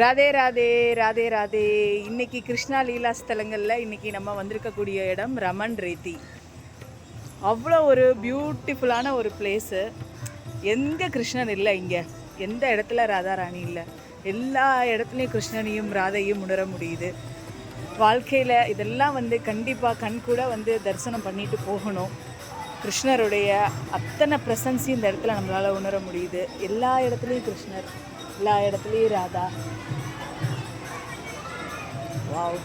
ராதே ராதே ராதே ராதே. இன்னைக்கு கிருஷ்ணா லீலா ஸ்தலங்களில் இன்னைக்கு நம்ம வந்திருக்கக்கூடிய இடம் ரமன் ரேத்தி அவ்வளோ ஒரு பியூட்டிஃபுல்லான ஒரு பிளேஸு எங்கே கிருஷ்ணன் இல்லை இங்கே? எந்த இடத்துல ராதாராணி இல்லை? எல்லா இடத்துலையும் கிருஷ்ணனையும் ராதையும் உணர முடியுது. வாழ்க்கையில் இதெல்லாம் வந்து கண்டிப்பாக கண் கூட வந்து தரிசனம் பண்ணிட்டு போகணும். கிருஷ்ணருடைய அத்தனை ப்ரெசன்ஸையும் இந்த இடத்துல நம்மளால் உணர முடியுது. எல்லா இடத்துலையும் கிருஷ்ணர். எல்லா இடத்துலையும் ராதா வாவ்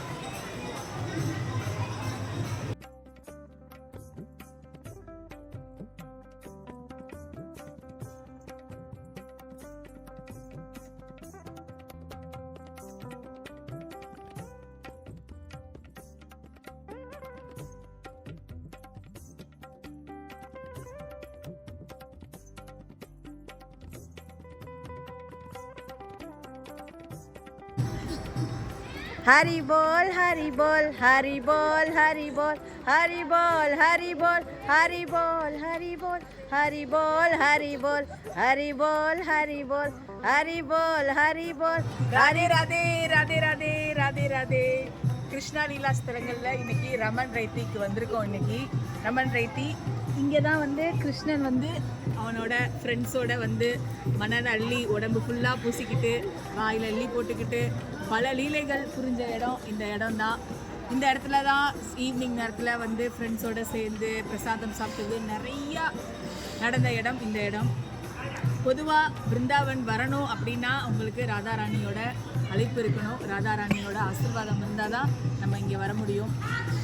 हरी बोल हरी बोल हरी बोल हरी बोल हरी बोल हरी बोल हरी बोल हरी बोल हरी बोल हरी बोल हरी बोल हरी बोल हरी बोल हरी बोल ராதே ராதே ராதே ராதே ராதே ராதே கிருஷ்ணா லீலா ஸ்தலங்களில் இன்னைக்கு ரமன் ரைத்திக்கு வந்திருக்கோம் இன்னைக்கு ரமன் ரைத்தி இங்கே தான் வந்து கிருஷ்ணன் வந்து அவனோட ஃப்ரெண்ட்ஸோட வந்து மணல் அள்ளி உடம்பு ஃபுல்லாக பூசிக்கிட்டு வாயில் அள்ளி போட்டுக்கிட்டு பல லீலைகள் புரிஞ்ச இடம் இந்த இடம் தான் இந்த இடத்துல தான் ஈவினிங் நேரத்தில் வந்து ஃப்ரெண்ட்ஸோட சேர்ந்து பிரசாதம் சாப்பிட்டது. நிறையா நடந்த இடம் இந்த இடம். பொதுவாக பிருந்தாவன் வரணும் அப்படின்னா உங்களுக்கு ராதாராணியோட அழைப்பு இருக்கணும் ராதாராணியோட ஆசீர்வாதம் இருந்தால் தான் நம்ம இங்கே வர முடியும்.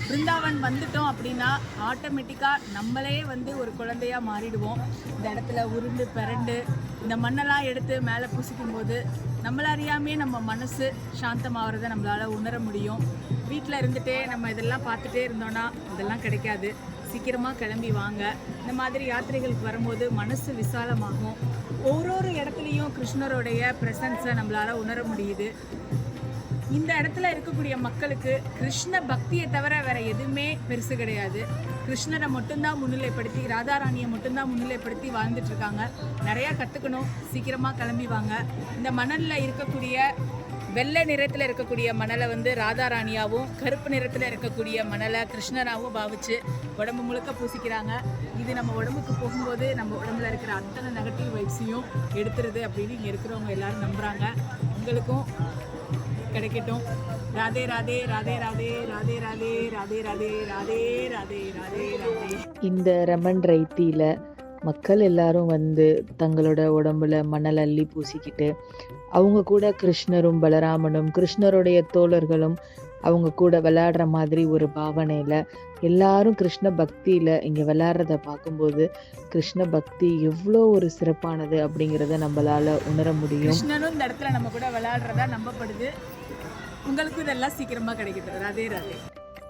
பிருந்தாவன் வந்துட்டோம் அப்படின்னா ஆட்டோமேட்டிக்காக நம்மளே வந்து ஒரு குழந்தையா மாறிடுவோம். இந்த இடத்துல உருண்டு பிறண்டு இந்த மண்ணெல்லாம் எடுத்து மேலே பூசிக்கும் போது நம்மள அறியாமே நம்ம மனசு சாந்தமாகறத நம்மளால் உணர முடியும். வீட்டில் இருந்துகிட்டே நம்ம இதெல்லாம் பார்த்துட்டே இருந்தோன்னா இதெல்லாம் கிடைக்காது. சீக்கிரமாக கிளம்பி வாங்க. இந்த மாதிரி யாத்திரைகளுக்கு வரும்போது மனசு விசாலமாகும். ஒரு ஒரு இடத்துலையும் கிருஷ்ணருடைய ப்ரெசன்ஸை நம்மளால் உணர முடியுது. இந்த இடத்துல இருக்கக்கூடிய மக்களுக்கு கிருஷ்ண பக்தியை தவிர வேற எதுவுமே பெருசு கிடையாது. கிருஷ்ணரை மட்டும்தான் முன்னிலைப்படுத்தி ராதாராணியை மட்டும்தான் முன்னிலைப்படுத்தி வாழ்ந்துட்டு இருக்காங்க. நிறையா கற்றுக்கணும் சீக்கிரமாக கிளம்பி வாங்க. இந்த மணலில் இருக்கக்கூடிய வெள்ளை நிறத்தில் இருக்கக்கூடிய மணலை வந்து ராதாராணியாகவும் கருப்பு நிறத்தில் இருக்கக்கூடிய மணலை கிருஷ்ணராகவும் பாவிச்சு உடம்பு முழுக்க பூசிக்கிறாங்க இது நம்ம உடம்புக்கு போகும்போது நம்ம உடம்புல இருக்கிற அத்தனை நெகட்டிவ் வைப்ஸையும் எடுத்துருது அப்படின்னு இங்கே இருக்கிறவங்க எல்லாரும் நம்புகிறாங்க உங்களுக்கும் கிடைக்கட்டும் ராதே ராதே ராதே ராதே ராதே ராதே ராதே ராதே ராதே ராதே ராதே ராதே இந்த ரமன் ரைத்தியில் மக்கள் எல்லாரும் வந்து தங்களோட உடம்புல மணல் அள்ளி பூசிக்கிட்டு அவங்க கூட கிருஷ்ணரும் பலராமனும் கிருஷ்ணருடைய தோழர்களும் அவங்க கூட விளையாடுற மாதிரி ஒரு பாவனையில் எல்லாரும் கிருஷ்ண பக்தியில் இங்கே விளையாடுறத பார்க்கும்போது கிருஷ்ண பக்தி எவ்வளோ ஒரு சிறப்பானது அப்படிங்கிறத நம்மளால உணர முடியும். கிருஷ்ணனும் இந்த இடத்துல நம்ம கூட விளையாடுறதா நம்பப்படுது. உங்களுக்கும் இதெல்லாம் சீக்கிரமாக கிடைக்கட்டும் ராதே ராதே.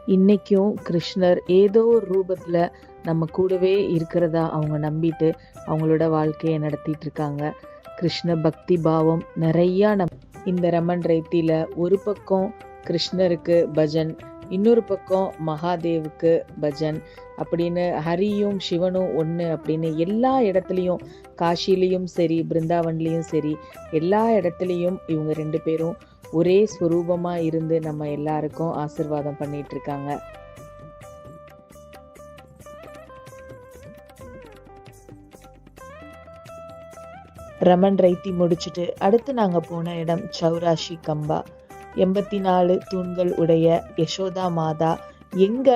இன்னைக்கும் கிருஷ்ணர் ஏதோ ஒரு ரூபத்தில் நம்ம கூடவே இருக்கிறதா அவங்க நம்பிட்டு அவங்களோட வாழ்க்கையை நடத்திட்டு இருக்காங்க. கிருஷ்ண பக்தி பாவம் நிறையா நம் இந்த ரமன் ரைத்தியில் ஒரு பக்கம் கிருஷ்ணருக்கு பஜன் இன்னொரு பக்கம் மகாதேவுக்கு பஜன் அப்படின்னு ஹரியும் சிவனும் ஒன்று அப்படின்னு எல்லா இடத்துலையும் காஷிலையும் சரி பிருந்தாவன்லேயும் சரி எல்லா இடத்துலையும் இவங்க ரெண்டு பேரும் ஒரே ஸ்வரூபமா இருந்து நம்ம எல்லாருக்கும் ஆசிர்வாதம் பண்ணிட்டு இருக்காங்க ரமன் ரைத்தி முடிச்சுட்டு அடுத்து நாங்க போன இடம் சௌராஷி கம்பா. எண்பத்தி நாலு தூண்கள் உடைய யசோதா மாதா எங்க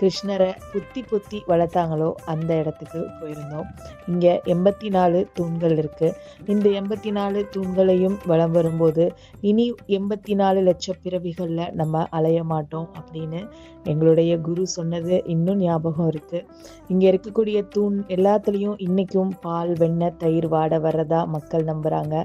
கிருஷ்ணரை புத்தி புத்தி வளர்த்தாங்களோ அந்த இடத்துக்கு போயிருந்தோம். இங்கே எண்பத்தி நாலு தூண்கள் இருக்குது இந்த எண்பத்தி நாலு தூண்களையும் வலம் வரும்போது இனி எண்பத்தி நாலு லட்ச பிறவிகளில் நம்ம அலைய மாட்டோம் அப்படின்னு எங்களுடைய குரு சொன்னது இன்னும் ஞாபகம் இருக்குது இங்கே இருக்கக்கூடிய தூண் எல்லாத்துலேயும் இன்றைக்கும் பால் வெண்ணெய் தயிர் வாட வர்றதா மக்கள் நம்புகிறாங்க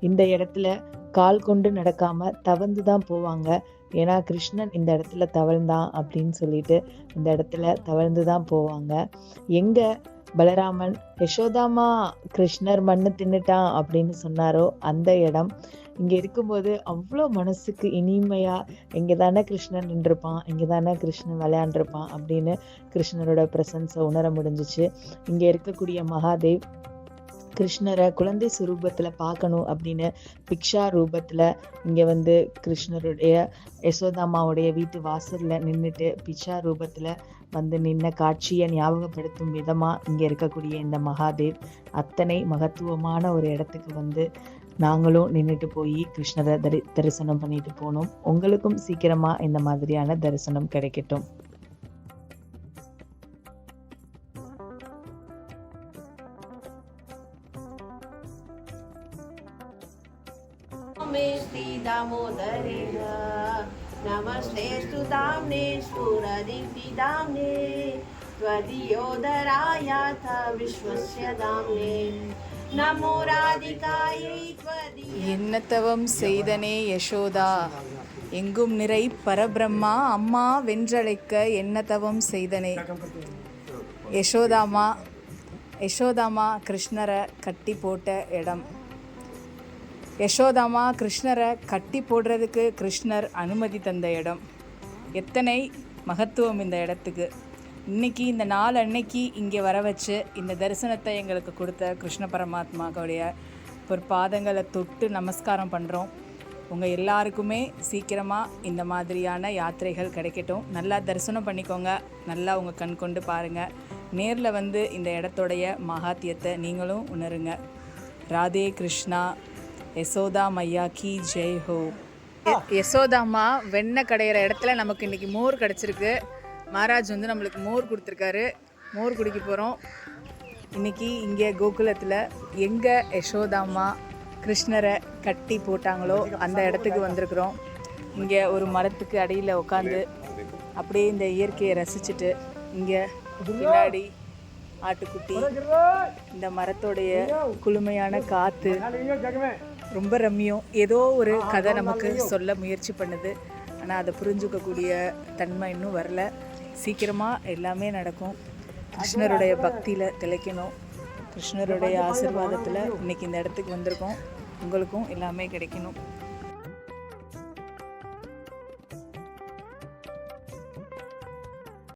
இந்த இடத்துல கால் கொண்டு நடக்காமல் தவந்து தான் போவாங்க. ஏன்னா கிருஷ்ணன் இந்த இடத்துல தவழ்ந்தான் அப்படின்னு சொல்லிட்டு இந்த இடத்துல தவழ்ந்து தான் போவாங்க. எங்க பலராமன் யசோதாமா கிருஷ்ணர் மண்ணு தின்னுட்டான் அப்படின்னு சொன்னாரோ அந்த இடம். இங்க இருக்கும்போது அவ்வளோ மனசுக்கு இனிமையா இங்கே தானே கிருஷ்ணன் நின்றுருப்பான் இங்கே தானே கிருஷ்ணன் விளையாண்டுருப்பான் அப்படின்னு கிருஷ்ணரோட பிரசன்ஸை உணர முடிஞ்சிச்சு. இங்கே இருக்கக்கூடிய மகாதேவ் கிருஷ்ணரை குழந்தை சுரூபத்தில் பார்க்கணும் அப்படின்னு பிக்ஷா ரூபத்தில் இங்கே வந்து கிருஷ்ணருடைய யசோதாமாவுடைய வீட்டு வாசலில் நின்றுட்டு பிக்ஷா ரூபத்தில் வந்து நின்ன காட்சியை ஞாபகப்படுத்தும் விதமாக இங்கே இருக்கக்கூடிய இந்த மகாதேவ் அத்தனை மகத்துவமான ஒரு இடத்துக்கு வந்து நாங்களும் நின்றுட்டு போய் கிருஷ்ணரை தரி தரிசனம் பண்ணிட்டு போனோம். உங்களுக்கும் சீக்கிரமாக இந்த மாதிரியான தரிசனம் கிடைக்கட்டும். मेस्ति दामोदरेण नमस्ते स्तुताम्ने स्फुरदितिदाम्ने त्वदीयोदरायाथ विश्वस्य दाम्ने नमो राधिकायै त्वदीय என்னத்தவம் செய்தனே யசோதா எங்கும் நிறை பரபிரம்மா அம்மா வென்றழைக்க என்னத்தவம் செய்தனே யசோதாமா யசோதாமா கிருஷ்ணரை கட்டி போட்ட இடம் யசோதாமா கிருஷ்ணரை கட்டி போடுறதுக்கு கிருஷ்ணர் அனுமதி தந்த இடம். எத்தனை மகத்துவம் இந்த இடத்துக்கு. இன்னைக்கு இந்த நாள் அன்னைக்கு இங்கே வர வச்சு இந்த தரிசனத்தை எங்களுக்கு கொடுத்த கிருஷ்ண பரமாத்மாவுடைய ஒரு பாதங்களை தொட்டு நமஸ்காரம் பண்ணுறோம் உங்கள் எல்லாருக்குமே சீக்கிரமாக இந்த மாதிரியான யாத்திரைகள் கிடைக்கட்டும். நல்லா தரிசனம் பண்ணிக்கோங்க. நல்லா உங்கள் கண் கொண்டு பாருங்கள் நேரில் வந்து இந்த இடத்தோடைய மகாத்தியத்தை நீங்களும் உணருங்க. ராதே கிருஷ்ணா. யசோதா மையா கி ஜெய் ஹோ. யசோதாம்மா வெண்ணெய் கடையிற இடத்துல நமக்கு இன்னைக்கு மோர் கிடச்சிருக்கு. மகாராஜ் வந்து நம்மளுக்கு மோர் கொடுத்துருக்காரு. மோர் குடிக்க போகிறோம் இன்னைக்கு இங்கே கோகுலத்தில் எங்கே யசோதாம்மா கிருஷ்ணரை கட்டி போட்டாங்களோ அந்த இடத்துக்கு வந்திருக்கிறோம். இங்கே ஒரு மரத்துக்கு அடியில் உட்காந்து அப்படியே இந்த இயற்கையை ரசிச்சுட்டு இங்கே பின்னாடி ஆட்டுக்குட்டி இந்த மரத்தோடைய குளுமையான காற்று ரொம்ப ரம்மியம். ஏதோ ஒரு கதை நமக்கு சொல்ல முயற்சி பண்ணுது. ஆனால் அதை புரிஞ்சுக்கக்கூடிய தன்மை இன்னும் வரல. சீக்கிரமாக எல்லாமே நடக்கும். கிருஷ்ணருடைய பக்தியில் திளைக்கணும். கிருஷ்ணருடைய ஆசிர்வாதத்தில் இன்னைக்கு இந்த இடத்துக்கு வந்திருக்கோம். உங்களுக்கும் எல்லாமே கிடைக்கணும்.